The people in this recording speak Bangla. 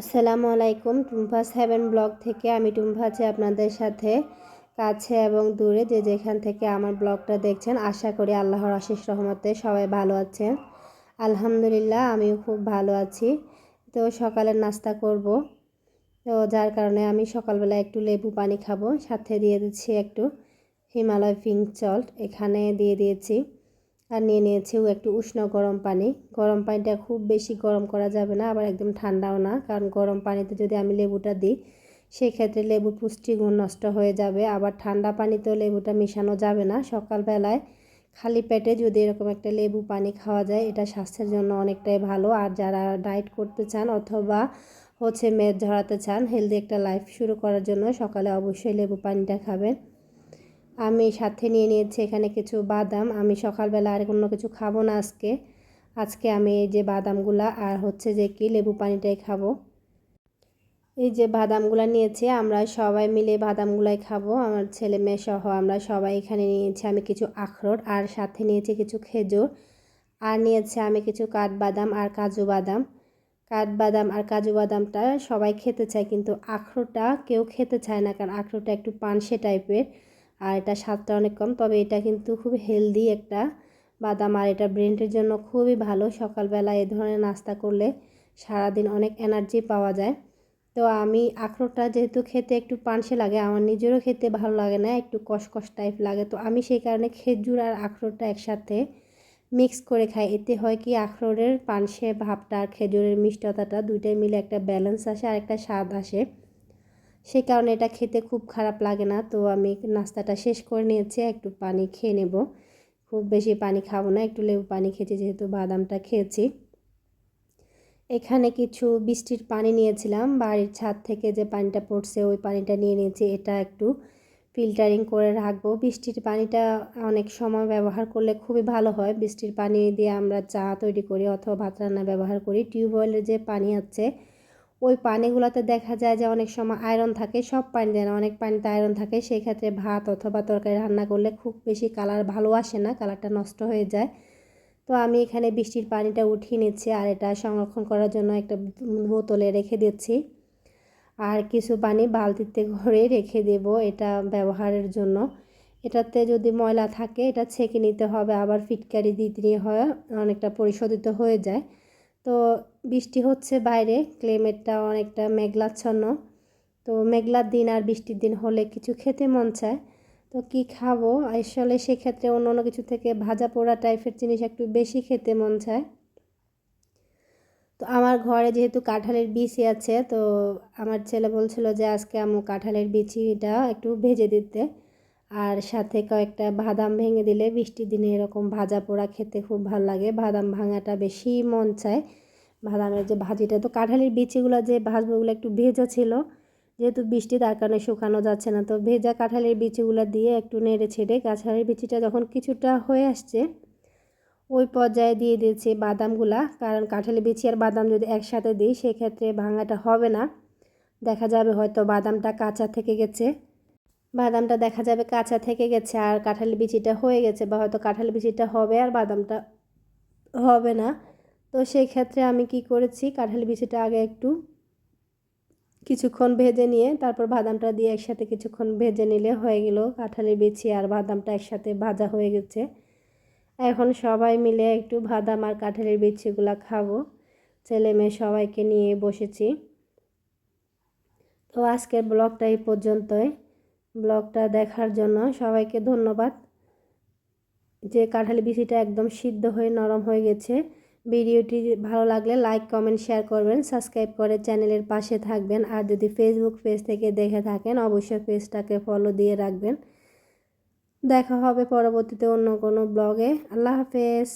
আসসালামু আলাইকুম। টুম্পাস হেভেন ব্লগ থেকে আমি টুম্পা আপনাদের সাথে কাছে এবং দূরে। যে যেখান থেকে আমার ব্লগটা দেখছেন, আশা করি আল্লাহর আশিস রহমতে সবাই ভালো আছেন। আলহামদুলিল্লাহ, আমিও খুব ভালো আছি। তো সকালের নাস্তা করব। তো যার কারণে আমি সকালবেলা একটু লেবু পানি খাব, সাথে দিয়ে দিচ্ছি একটু হিমালয় পিঙ্ক চল্ট এখানে দিয়ে দিয়েছি। আর নিয়ে নিয়েছিও একটু উষ্ণ গরম পানি। গরম পানিটা খুব বেশি গরম করা যাবে না, আবার একদম ঠান্ডাও না। কারণ গরম পানিতে যদি আমি লেবুটা দিই, সেক্ষেত্রে লেবুর পুষ্টিগুণ নষ্ট হয়ে যাবে। আবার ঠান্ডা পানিতেও লেবুটা মেশানো যাবে না। সকালবেলায় খালি পেটে যদি এরকম একটা লেবু পানি খাওয়া যায়, এটা স্বাস্থ্যের জন্য অনেকটাই ভালো। আর যারা ডায়েট করতে চান অথবা হচ্ছে মেদ ঝরাতে চান, হেলদি একটা লাইফ শুরু করার জন্য সকালে অবশ্যই লেবু পানিটা খাবেন। আমি সাথে নিয়ে নিয়েছি এখানে কিছু বাদাম। আমি সকালবেলা আর অন্য কিছু খাব না আজকে। আজকে আমি এই যে বাদামগুলা আর হচ্ছে যে কি লেবু পানিটাই খাব। এই যে বাদামগুলো নিয়েছি, আমরা সবাই মিলে বাদামগুলাই খাব। আমার ছেলে মেয়ে সহ আমরা সবাই এখানে নিয়েছি আমি কিছু আখরোট আর সাথে নিয়েছি কিছু খেজুর। আর নিয়েছি আমি কিছু কাঠবাদাম আর কাজু বাদাম। কাঠবাদাম আর কাজু বাদামটা সবাই খেতে চায়, কিন্তু আখরোটটা কেউ খেতে চায় না, কারণ আখরোটটা একটু পানসে টাইপের। আর এটা স্বাদটা অনেক কম, তবে এটা কিন্তু খুব হেলদি একটা বাদাম আর এটা ব্রেনের জন্য খুবই ভালো। সকালবেলা এ ধরনের নাস্তা করলে সারাদিন অনেক এনার্জি পাওয়া যায়। তো আমি আখরোটটা যেহেতু খেতে একটু পানসে লাগে, আমার নিজেরও খেতে ভালো লাগে না, একটু কষকষ টাইপ লাগে। তো আমি সেই কারণে খেজুর আর আখরোটটা একসাথে মিক্স করে খাই। এতে হয় কি, আখরোটের পানসে ভাবটা আর খেজুরের মিষ্টতাটা দুইটাই মিলে একটা ব্যালেন্স আসে আর একটা স্বাদ আসে। সেই কারণে এটা খেতে খুব খারাপ লাগে না। তো আমি নাস্তাটা শেষ করে নিয়েছি, একটু পানি খেয়ে নেব। খুব বেশি পানি খাব না, একটু লেবু পানি খেয়েছি, যেহেতু বাদামটা খেয়েছি। এখানে কিছু বৃষ্টির পানি নিয়েছিলাম, বাড়ির ছাদ থেকে যে পানিটা পড়ছে ওই পানিটা নিয়ে নিয়েছি, এটা একটু ফিল্টারিং করে রাখব। বৃষ্টির পানিটা অনেক সময় ব্যবহার করলে খুবই ভালো হয়। বৃষ্টির পানি দিয়ে আমরা চা তৈরি করি অথবা ভাত রান্না ব্যবহার করি। টিউবওয়েলের যে পানি আছে ওই পানিগুলোতে দেখা যায় যে অনেক সময় আয়রন থাকে, সব পানি দেয় না। অনেক পানিতে আয়রন থাকে সেই ক্ষেত্রে ভাত অথবা তরকারি রান্না করলে খুব বেশি কালার ভালো আসে না কালারটা নষ্ট হয়ে যায়। তো আমি এখানে বৃষ্টির পানিটা উঠিয়ে নিচ্ছি আর এটা সংরক্ষণ করার জন্য একটা বোতলে রেখে দিচ্ছি। আর কিছু পানি বালতিতে ঘরে রেখে দেব এটা ব্যবহারের জন্য। এটাতে যদি ময়লা থাকে, এটা ছেঁকে নিতে হবে, আবার ফিটকারি দিতে হয়, অনেকটা পরিশোধিত হয়ে যায়। তো বৃষ্টি হচ্ছে বাইরে ক্লেমেটটা অনেকটা মেঘলাচ্ছন্ন। তো মেঘলার দিন আর বৃষ্টির দিন হলে কিছু খেতে মন চায়। তো কি খাব? আসলে সেক্ষেত্রে অন্য অন্য কিছু থেকে ভাজা পোড়া টাইপের জিনিস একটু বেশি খেতে মন চায়। তো আমার ঘরে যেহেতু কাঁঠালের বিচি আছে, তো আমার ছেলে বলছিল যে আজকে আমি কাঁঠালের বিচিটা একটু ভেজে দিতে। আর সাথে কয়েকটা বাদাম ভেঙে দিলে বৃষ্টির দিনে এরকম ভাজা পোড়া খেতে খুব ভালো লাগে। বাদাম ভাঙাটা বেশি মন চায়। বাদামের যে ভাজিটা, তো কাঁঠালের বিচিগুলো যে ভাজবোগুলো একটু ভেজা ছিল, যেহেতু বৃষ্টি তার কারণে শুকানো যাচ্ছে না, তো ভেজা কাঁঠালের বিচিগুলো দিয়ে একটু নেড়ে ছেড়ে কাঁঠালের বিচিটা যখন কিছুটা হয়ে আসছে, ওই পর্যায়ে দিয়ে দিয়েছি বাদামগুলা। কারণ কাঁঠালের বিচি আর বাদাম যদি একসাথে দিই, সেক্ষেত্রে ভাঙাটা হবে না। দেখা যাবে হয়তো বাদামটা কাঁচা থেকে গেছে। বাদামটা দেখা যাবে কাঁচা থেকে গেছে আর কাঁঠালি বিচিটা হয়ে গেছে বা হয়তো কাঁঠালি বিচিটা হবে আর বাদামটা হবে না। তো সেই ক্ষেত্রে আমি কি করেছি, কাঁঠালি বিচিটা আগে একটু কিছুক্ষণ ভেজে নিয়ে তারপর বাদামটা দিয়ে একসাথে কিছুক্ষণ ভেজে নিলে হয়ে গেল কাঁঠালি বিচি আর বাদামটা একসাথে ভাজা হয়ে গেছে। এখন সবাই মিলে একটু বাদাম আর কাঁঠালের বিচিগুলো খাব। ছেলে মেয়ে সবাইকে নিয়ে বসেছি। তো আজকের ব্লগটা এই পর্যন্তই। ব্লগটা দেখার জন্য সবাইকে ধন্যবাদ। যে কাঁঠালি বিচিটা একদম সিদ্ধ হয়ে নরম হয়ে গেছে। ভিডিওটি ভালো লাগলে লাইক, কমেন্ট, শেয়ার করবেন, সাবস্ক্রাইব করে চ্যানেলের পাশে থাকবেন। আর যদি ফেসবুক পেজ থেকে দেখে থাকেন, অবশ্যই পেজটাকে ফলো দিয়ে রাখবেন। দেখা হবে পরবর্তীতে অন্য কোনো ব্লগে। আল্লাহ হাফেজ।